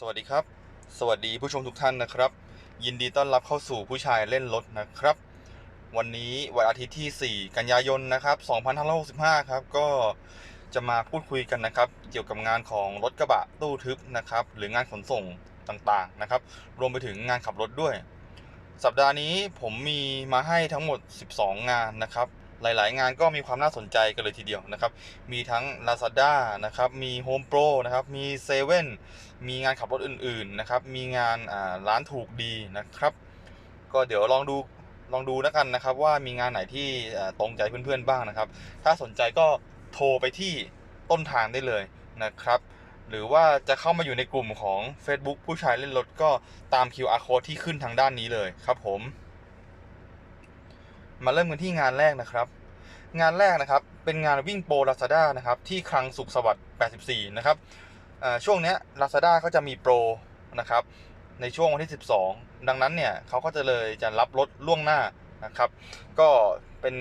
สวัสดีครับ สวัสดีผู้ชมทุกท่านนะครับ ยินดีต้อนรับเข้าสู่ผู้ชายเล่นรถนะครับ วันนี้วันอาทิตย์ที่ 4 กันยายนนะครับ2565 ครับ ก็จะมาพูดคุยกันนะครับ เกี่ยวกับงานของรถกระบะตู้ทึบนะครับ หรืองานขนส่งต่างๆนะครับ รวมไปถึงงานขับรถด้วย สัปดาห์นี้ผมมีมาให้ทั้งหมด 12 งานนะครับ หลายๆ งานก็มีความน่าสนใจกันเลยทีเดียวนะครับ มีทั้ง Lazada นะครับ มี Home Pro นะครับ มี7 มีงานขับรถอื่นๆนะครับ มีงานร้านถูกดีนะครับ ก็เดี๋ยวลองดูลองดูแล้วกันนะครับ ว่ามีงานไหนที่ตรงใจเพื่อนๆบ้างนะครับ ถ้าสนใจก็โทรไปที่ต้นทางได้เลยนะครับ หรือว่าจะเข้ามาอยู่ในกลุ่มของ Facebook ผู้ชายเล่นรถก็ตาม QR code ที่ขึ้นทางด้านนี้เลยครับผม มาเริ่มกันที่งานแรกนะครับ งานแรกนะครับเป็นงานวิ่งโปร Lazada นะครับที่คลังสุขสวัสดิ์ 84 นะครับ ช่วงนี้ Lazada ก็จะมีโปรนะครับในช่วงวันที่ 12 ดังนั้นเนี่ยเขาก็จะเลยจะรับรถล่วงหน้านะครับ ก็เป็น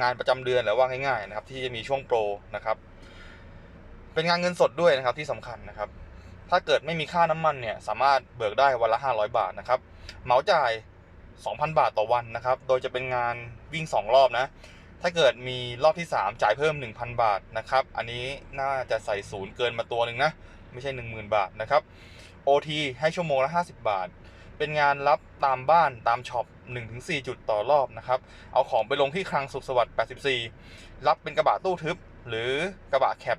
งานประจำเดือนหรือว่าง่ายๆนะครับ ที่จะมีช่วงโปรนะครับ เป็นงานเงินสดด้วยนะครับที่สำคัญนะครับ ถ้าเกิดไม่มีค่าน้ำมันเนี่ยสามารถเบิกได้วันละ 500 บาทนะครับเหมาจ่าย 2,000 บาทต่อวันนะครับ โดยจะเป็นงานวิ่ง 2 รอบนะ ถ้าเกิดมีรอบที่ 3 จ่ายเพิ่ม 1,000 บาทนะครับ อันนี้น่าจะใส่ศูนย์เกินมาตัวหนึ่งนะ ไม่ใช่ 10,000 บาทนะครับ OT ให้ชั่วโมงละ 50 บาท เป็นงานรับตามบ้านตามช็อป 1-4 จุดต่อรอบนะครับ เอาของไปลงที่คลังสุขสวัสดิ์84 รับเป็นกระบะตู้ทึบ หรือกระบะแคป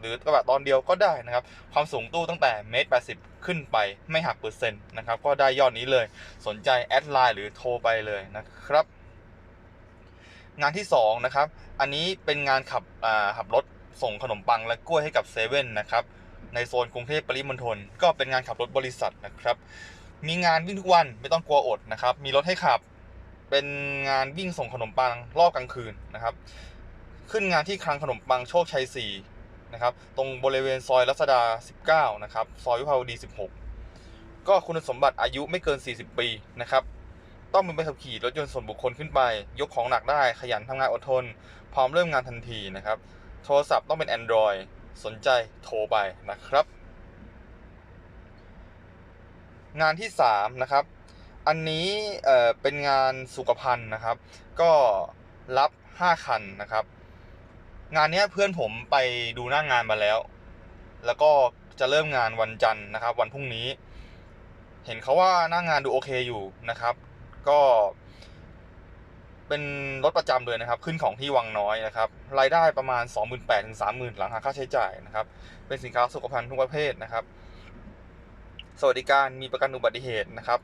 หรือกระบะตอนเดียวก็ได้นะครับ ความสูงตู้ตั้งแต่เมตร80 ขึ้นไปไม่หักเปอร์เซ็นต์นะครับ ก็ได้ยอดนี้เลย สนใจแอดไลน์หรือโทรไปเลยนะครับ งานที่2นะครับ อันนี้เป็นงานขับขับรถส่งขนมปังและกล้วยให้กับเซเว่นนะครับ ในโซนกรุงเทพปริมณฑลก็เป็นงานขับรถบริษัทนะครับ มีงานวิ่งทุกวันไม่ต้องกลัวอดนะครับ มีรถให้ขับ เป็นงานวิ่งส่งขนมปังรอบกลางคืนนะครับ ขึ้นงานที่คลังขนมปังโชคชัย4นะครับ ตรงบริเวณซอยรัชดา 19 นะครับ ซอยวิภาวดี 16 ก็คุณสมบัติอายุไม่เกิน 40 ปีนะครับ ต้องมีใบขับขี่รถยนต์ส่วนบุคคลขึ้นไป ยกของหนักได้ขยันทำงานอดทน พร้อมเริ่มงานทันทีนะครับ โทรศัพท์ต้องเป็น Android สนใจโทรไปนะครับ งานที่ 3 นะครับ อันนี้เเป็นงานสุขภัณฑ์นะครับ ก็รับ 5 คันนะครับ งานนี้เพื่อนผมไปดูหน้างงานมาแล้ว แล้วก็จะเริ่มงานวันจันทร์นะครับ วันพรุ่งนี้ เห็นเขาว่าหน้างงานดูโอเคอยู่นะครับ ก็เป็นรถประจำเลยนะครับ ขึ้นของที่วังน้อยนะครับ รายได้ประมาณ 28,000ถึง30,000 หลังหักค่าใช้จ่ายนะครับ เป็นสินค้าสุขภัณฑ์ทุกประเภทนะครับ สวัสดิการมีประกันอุบัติเหตุนะครับ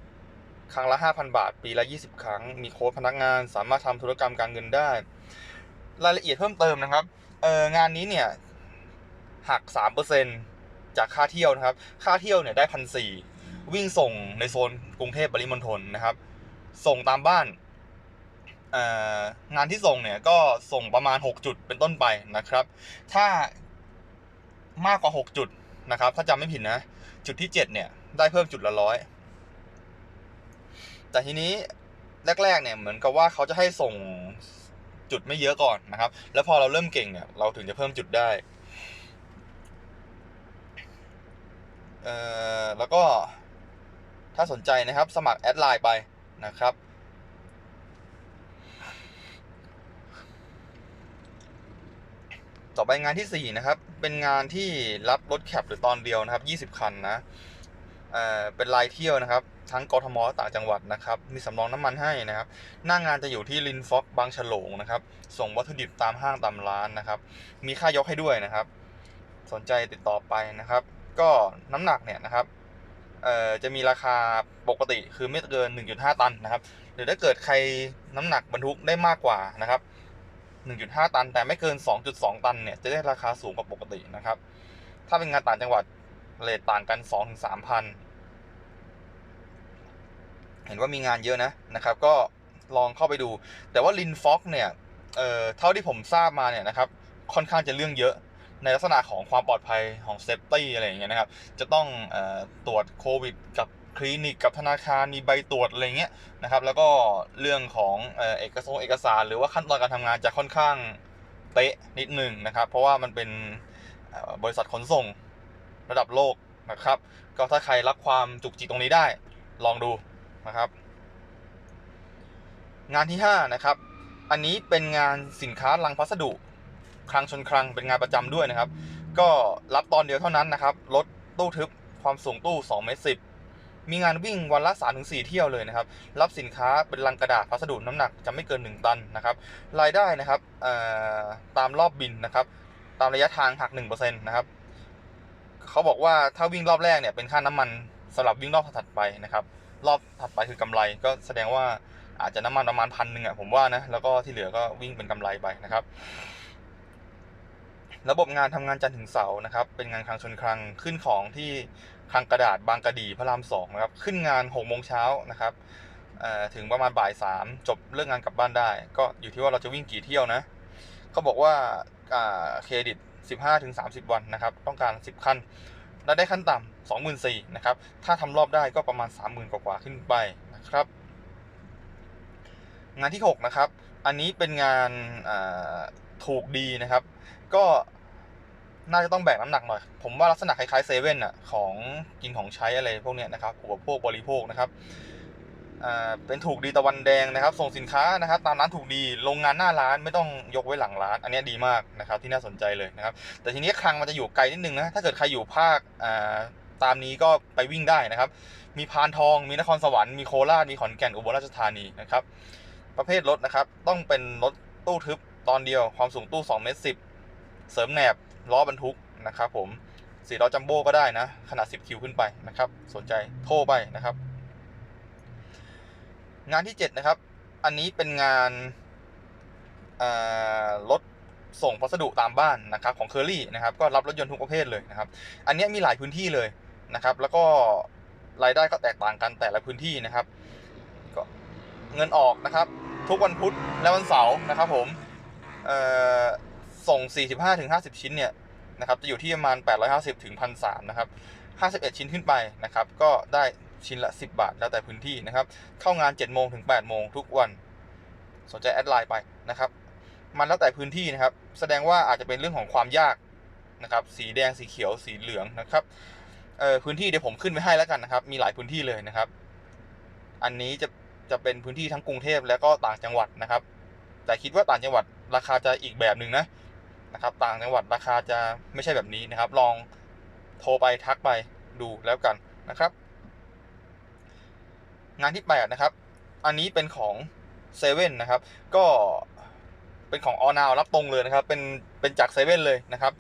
ครั้งละ 5,000 บาท ปีละ 20 ครั้ง มีโค้ดพนักงาน สามารถทำธุรกรรมการเงินได้ รายละเอียดเพิ่มเติมนะครับเอองานนี้เนี่ยหัก 3%จากค่าเที่ยวนะครับ ค่าเที่ยวเนี่ยได้พันสี่วิ่งส่งในโซนกรุงเทพปริมณฑลนะครับ ส่งตามบ้านงานที่ส่งเนี่ยก็ส่งประมาณ 6 จุดเป็นต้นไปนะครับ ถ้ามากกว่า 6 จุดนะครับ ถ้าจำไม่ผิดนะ จุดที่ 7 เนี่ย ได้เพิ่มจุดละร้อยแต่ทีนี้แรกๆเนี่ยเหมือนกับว่าเขาจะให้ส่งจุดไม่เยอะก่อนนะครับ แล้วพอเราเริ่มเก่งเนี่ย เราถึงจะเพิ่มจุดได้เอ่อแล้วก็ถ้าสนใจนะครับ สมัครแอดไลน์ไป นะครับ ต่อไปงานที่ 4 นะครับ เป็นงานที่รับรถแคปหรือตอนเดียวนะครับ 20 คันนะเอ่อเป็นรายเที่ยวนะครับ ทั้งกทมและต่างจังหวัดนะครับ มีสำรองน้ำมันให้นะครับ หน้างงานจะอยู่ที่ลินฟ็อกบางฉลงนะครับ ส่งวัตถุดิบตามห้างตามร้านนะครับ มีค่ายกให้ด้วยนะครับ สนใจติดต่อไปนะครับ ก็น้ำหนักเนี่ยนะครับ จะมีราคาปกติคือไม่เกิน 1.5 ตันนะครับ หรือถ้าเกิดใครน้ำหนักบรรทุกได้มากกว่านะครับ 1.5 ตัน แต่ไม่เกิน 2.2 ตันเนี่ยจะได้ราคาสูงกว่าปกตินะครับ ถ้าเป็นงานต่างจังหวัดเรทต่างกัน 2-3พันเห็นว่ามีงานเยอะนะนะครับ ก็ลองเข้าไปดู แต่ว่าลินฟ็อกเนี่ยเเท่าที่ผมทราบมาเนี่ยนะครับ ค่อนข้างจะเรื่องเยอะ ในลักษณะของความปลอดภัยของเซฟตี้อะไรอย่างเงี้ยนะครับ จะต้องอตรวจโควิด กับคลินิกกับธนาคารมีใบตรวจอะไรเงี้ยนะครับแล้วก็เรื่องของเอกสารเอกสาร หรือว่าขั้นตอนการทำงานจะค่อนข้างเป๊ะนิดหนึ่งนะครับ เพราะว่ามันเป็นบริษัทขนส่งระดับโลกนะครับ ก็ถ้าใครรับความจุกจิกตรงนี้ได้ลองดูนะครับ งานที่5นะครับอันนี้เป็นงานสินค้าลังพัสดุ คลังชนคลังเป็นงานประจำด้วยนะครับ ก็รับตอนเดียวเท่านั้นนะครับ รถตู้ทึบความสูงตู้2เมตร10มีงานวิ่งวันละ3-4 เที่ยวเลยนะครับ รับสินค้าเป็นลังกระดาษพัสดุน้ำหนักจะไม่เกิน 1 ตันนะครับ รายได้นะครับตามรอบบินนะครับ ตามระยะทางหัก1%นะครับเขาบอกว่าถ้าวิ่งรอบแรกเนี่ยเป็นค่าน้ำมันสำหรับวิ่งรอบถัดไปนะครับ รอบถัดไปคือกำไร ก็แสดงว่าอาจจะน้ำมันประมาณพันหนึ่งอะผมว่านะแล้วก็ที่เหลือก็วิ่งเป็นกำไรไปนะครับ ระบบงานทำงานจันทร์ถึงเสาร์นะครับ เป็นงานคลังชนคลังขึ้นของที่คลังกระดาษบางกระดีพระรามสองนะครับ ขึ้นงานหกโมงเช้านะครับถึงประมาณบ่ายสามจบเลิกงานกลับบ้านได้ ก็อยู่ที่ว่าเราจะวิ่งกี่เที่ยวนะเขาบอกว่าเครดิต 15-30 วันนะครับ ต้องการ 10ขั้นและได้ขั้นต่ำ24,000นะครับ ถ้าทำรอบได้ก็ประมาณ 30,000 กว่าๆขึ้นไปนะครับ งานที่ 6 นะครับ อันนี้เป็นงาน ถูกดีนะครับ ก็น่าจะต้องแบกน้ำหนักหน่อย ผมว่าลักษณะคล้ายๆเซเว่นอะของกินของใช้อะไรพวกเนี้ยนะครับอุปโภคบริโภคนะครับเป็นถูกดีตะวันแดงนะครับ ส่งสินค้านะครับ ตามร้านถูกดีโรงงานหน้าร้านไม่ต้องยกไว้หลังร้าน อันนี้ดีมากนะครับที่น่าสนใจเลยนะครับ แต่ทีนี้คลังมันจะอยู่ไกลนิดนึงนะถ้าเกิดใครอยู่ภาคตามนี้ก็ไปวิ่งได้นะครับ มีพานทอง มีนครสวรรค์มีโคราชมีขอนแก่นอุบลราชธานีนะครับ ประเภทรถนะครับ ต้องเป็นรถตู้ทึบ ตอนเดียวความสูงตู้2เมตร10 เสริมแหนบล้อบรรทุกนะครับผมสี่ล้อจัมโบ้ก็ได้นะ ขนาด 10 คิวขึ้นไปนะครับ สนใจโทรไปนะครับ งานที่ 7 นะครับ อันนี้เป็นงานรถส่งพัสดุตามบ้านนะครับของเคอรี่นะครับ ก็รับรถยนต์ทุกประเภทเลยนะครับ อันนี้มีหลายพื้นที่เลยนะครับ แล้วก็รายได้ก็แตกต่างกันแต่ละพื้นที่นะครับก็เงินออกนะครับ ทุกวันพุธและวันเสาร์นะครับผม ส่ง 45-50 ชิ้นเนี่ยนะครับจะอยู่ที่ประมาณ 850 ถึง 1,300 นะครับ 51 ชิ้นขึ้นไปนะครับ ก็ได้ชิ้นละ 10 บาท แล้วแต่พื้นที่นะครับ เข้างาน 7 โมงถึง 8 โมงทุกวัน สนใจแอดไลน์ไปนะครับ มันแล้วแต่พื้นที่นะครับ แสดงว่าอาจจะเป็นเรื่องของความยากนะครับ สีแดง สีเขียว สีเหลืองนะครับพื้นที่เดี๋ยวผมขึ้นไว้ให้แล้วกันนะครับ มีหลายพื้นที่เลยนะครับ อันนี้จะจะเป็นพื้นที่ทั้งกรุงเทพและก็ต่างจังหวัดนะครับ แต่คิดว่าต่างจังหวัด ราคาจะอีกแบบหนึ่งนะนะครับ ต่างจังหวัดราคาจะไม่ใช่แบบนี้นะครับ ลองโทรไปทักไปดูแล้วกันนะครับ งานที่8นะครับ อันนี้เป็นของเซเว่นนะครับ ก็เป็นของออนาวรับตรงเลยนะครับ เป็นเป็นจากเซเว่นเลยนะครับ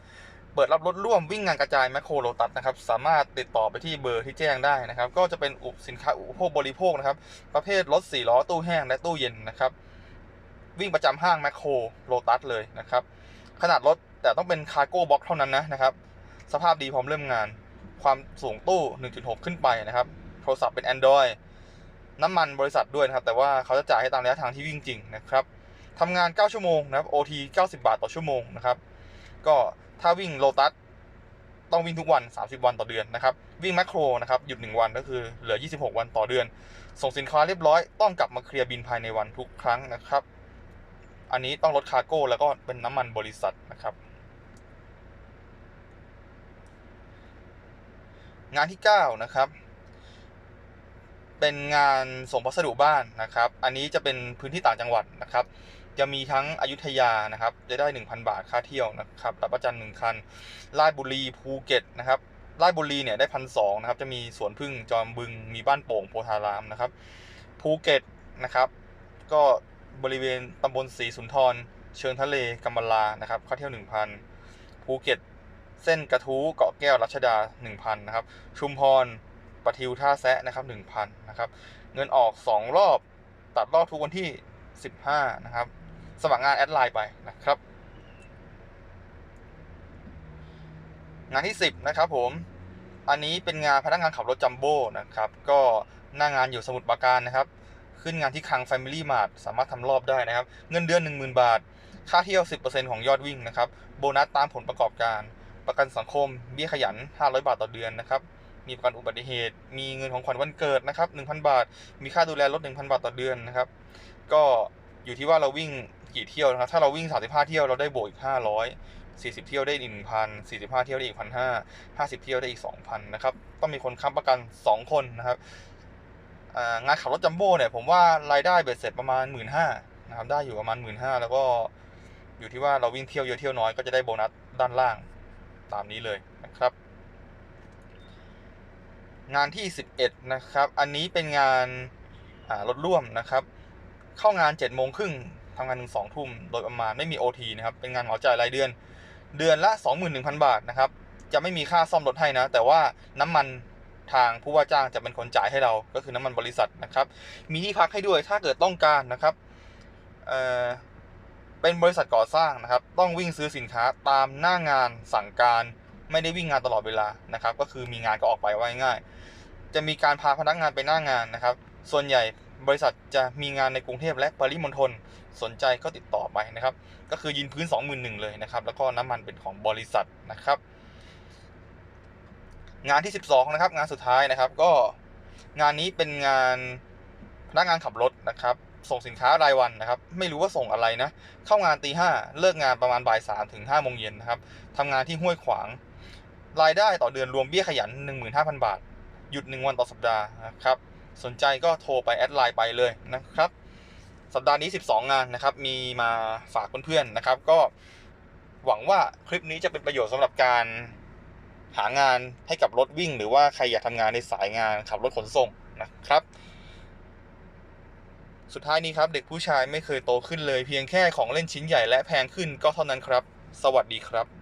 เปิดรับรถร่วมวิ่งงานกระจายแมคโครโลตัสนะครับ สามารถติดต่อไปที่เบอร์ที่แจ้งได้นะครับ ก็จะเป็นอุปสินค้าอุปโภคบริโภคนะครับ ประเภทรถ4ล้อตู้แห้งและตู้เย็นนะครับ วิ่งประจำห้างแมคโครโลตัสเลยนะครับขนาดรถแต่ต้องเป็นคาร์โก้บ็อกเท่านั้นนะนะครับ สภาพดีพร้อมเริ่มงาน ความสูงตู้ 1.6 ขึ้นไปนะครับ โทรศัพท์เป็น Android น้ำมันบริษัทด้วยนะครับ แต่ว่าเขาจะจ่ายให้ตามระยะทางที่วิ่งจริงนะครับทำงาน 9 ชั่วโมงนะครับ OT 90 บาทต่อชั่วโมงนะครับ ก็ถ้าวิ่งโลตัสต้องวิ่งทุกวัน 30 วันต่อเดือนนะครับ วิ่งแมคโครนะครับหยุด 1 วันก็คือเหลือ 26 วันต่อเดือน ส่งสินค้าเรียบร้อยต้องกลับมาเคลียร์บินภายในวันทุกครั้งนะครับ อันนี้ต้องลดคาร์โก้แล้วก็เป็นน้ำมันบริษัทนะครับ งานที่ 9 นะครับ เป็นงานส่งพัสดุบ้านนะครับ อันนี้จะเป็นพื้นที่ต่างจังหวัดนะครับ จะมีทั้งอยุธยานะครับ จะได้ 1,000 บาทค่าเที่ยวนะครับรับประจันหนึ่งคันราชบุรีภูเก็ตนะครับราชบุรีเนี่ยได้พันสองนะครับ จะมีสวนพึ่งจอมบึงมีบ้านโป่งโพธารามนะครับภูเก็ตนะครับ ก็ บริเวณตำบลศรีสุนทร เชิงทะเลกัมบลานะครับค่าเที่ยว 1,000 ภูเก็ต เส้นกระทู้เกาะแก้วรัชดา 1,000นะครับ ชุมพรปะทิวท่าแซะนะครับหนึ่งพันนะครับ เงินออกสองรอบตัดรอบทุกวันที่สิบห้านะครับ สมัครงานแอดไลน์ไปนะครับ งานที่สิบนะครับผมอันนี้เป็นงานพนักงานขับรถจัมโบ้นะครับ ก็หน้างานอยู่สมุทรปราการนะครับ ขึ้นงานที่คัง Family Mart สามารถทำรอบได้นะครับ เงินเดือน 10,000 บาท ค่าเที่ยว 10%ของยอดวิ่งนะครับ โบนัสตามผลประกอบการ ประกันสังคม เบี้ยขยัน 500 บาทต่อเดือนนะครับ มีประกันอุบัติเหตุ มีเงินของขวัญวันเกิดนะครับ 1,000 บาท มีค่าดูแลรถ 1,000 บาทต่อเดือนนะครับ ก็อยู่ที่ว่าเราวิ่งกี่เที่ยวนะครับ ถ้าเราวิ่ง 35 เที่ยวเราได้โบอีก 500 40 เที่ยวได้อีก1,000 45 เที่ยวได้อีก1,500 50 เที่ยวได้อีก 2,000 นะครับ ต้องมีคนค้ำประกัน 2 คนนะครับ งานขับรถจัมโบ้เนี่ยผมว่ารายได้เบ็ดเสร็จประมาณ15,000นะครับได้อยู่ประมาณ15,000แล้วก็อยู่ที่ว่าเราวิ่งเที่ยวเยอะเที่ยวน้อยก็จะได้โบนัสด้านล่างตามนี้เลยนะครับ งานที่ 11 นะครับ อันนี้เป็นงานรถร่วมนะครับ เข้างาน7จ็ดโมงครึ่งทำงานถึงสองทุ่มโดยประมาณไม่มี OT นะครับ เป็นงานเหมาจ่ายรายเดือน เดือนละ 21,000 บาทนะครับ จะไม่มีค่าซ่อมรถให้นะ แต่ว่าน้ำมัน ทางผู้ว่าจ้างจะเป็นคนจ่ายให้เราก็คือน้ำมันบริษัทนะครับ มีที่พักให้ด้วยถ้าเกิดต้องการนะครับเอ่อเป็นบริษัทก่อสร้างนะครับ ต้องวิ่งซื้อสินค้าตามหน้างานสั่งการไม่ได้วิ่งงานตลอดเวลานะครับ ก็คือมีงานก็ออกไปว่าง่าย จะมีการพาพนักงานไปหน้างานนะครับ ส่วนใหญ่บริษัทจะมีงานในกรุงเทพและปริมณฑลสนใจก็ติดต่อไปนะครับ ก็คือยินพื้น 21,000 เลยนะครับ แล้วก็น้ำมันเป็นของบริษัทนะครับ งานที่ 12 นะครับ งานสุดท้ายนะครับ ก็งานนี้เป็นงานพนักงานขับรถนะครับ ส่งสินค้ารายวันนะครับ ไม่รู้ว่าส่งอะไรนะ เข้างานตีห้าเลิกงานประมาณบ่ายสามถึงห้าโมงเย็นนะครับทำงานที่ห้วยขวาง รายได้ต่อเดือนรวมเบี้ยขยัน 15,000 บาท หยุด 1 วันต่อสัปดาห์นะครับ สนใจก็โทรไปแอดไลน์ไปเลยนะครับ สัปดาห์นี้ 12 งานนะครับ มีมาฝากเพื่อนๆนะครับ ก็หวังว่าคลิปนี้จะเป็นประโยชน์สำหรับการ หางานให้กับรถวิ่ง หรือว่าใครอยากทำงานในสายงานขับรถขนส่งนะครับ สุดท้ายนี้ครับ เด็กผู้ชายไม่เคยโตขึ้นเลย เพียงแค่ของเล่นชิ้นใหญ่และแพงขึ้นก็เท่านั้นครับ สวัสดีครับ